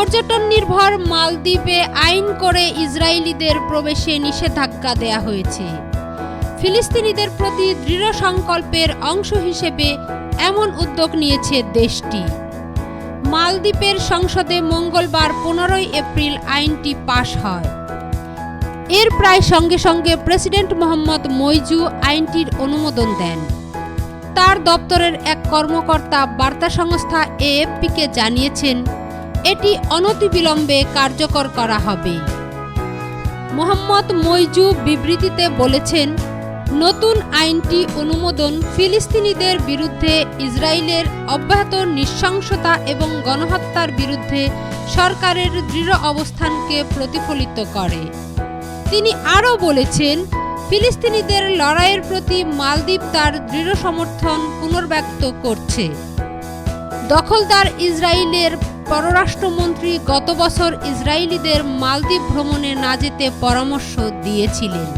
পর্যটন নির্ভর মালদ্বীপে আইন করে ইসরায়েলিদের প্রবেশে নিষেধাজ্ঞা দেয়া হয়েছে। ফিলিস্তিনিদের প্রতি দৃঢ় সংকল্পের অংশ হিসেবে এমন উদ্যোগ নিয়েছে দেশটি। মালদ্বীপের সংসদে মঙ্গলবার পনেরোই এপ্রিল আইনটি পাশ হয়। এর প্রায় সঙ্গে সঙ্গে প্রেসিডেন্ট মোহাম্মদ মইজু আইনটির অনুমোদন দেন। তার দপ্তরের এক কর্মকর্তা বার্তা সংস্থা এএফপিকে জানিয়েছেন এটি অনতিবিলম্বে কার্যকর করা হবে। মোহাম্মদ মইজু বিবৃতিতে বলেছেন, নতুন আইনটি অনুমোদন ফিলিস্তিনিদের বিরুদ্ধে ইসরায়েলের অব্যাহত নৃশংসতা এবং গণহত্যার বিরুদ্ধে সরকারের দৃঢ় অবস্থানকে প্রতিফলিত করে। তিনি আরও বলেছেন, ফিলিস্তিনিদের লড়াইয়ের প্রতি মালদ্বীপ তার দৃঢ় সমর্থন পুনর্ব্যক্ত করছে। দখলদার ইসরায়েলের পররাষ্ট্রমন্ত্রী গত বছর ইসরায়েলিদের মালদ্বীপ ভ্রমণে না যেতে পরামর্শ দিয়েছিলেন।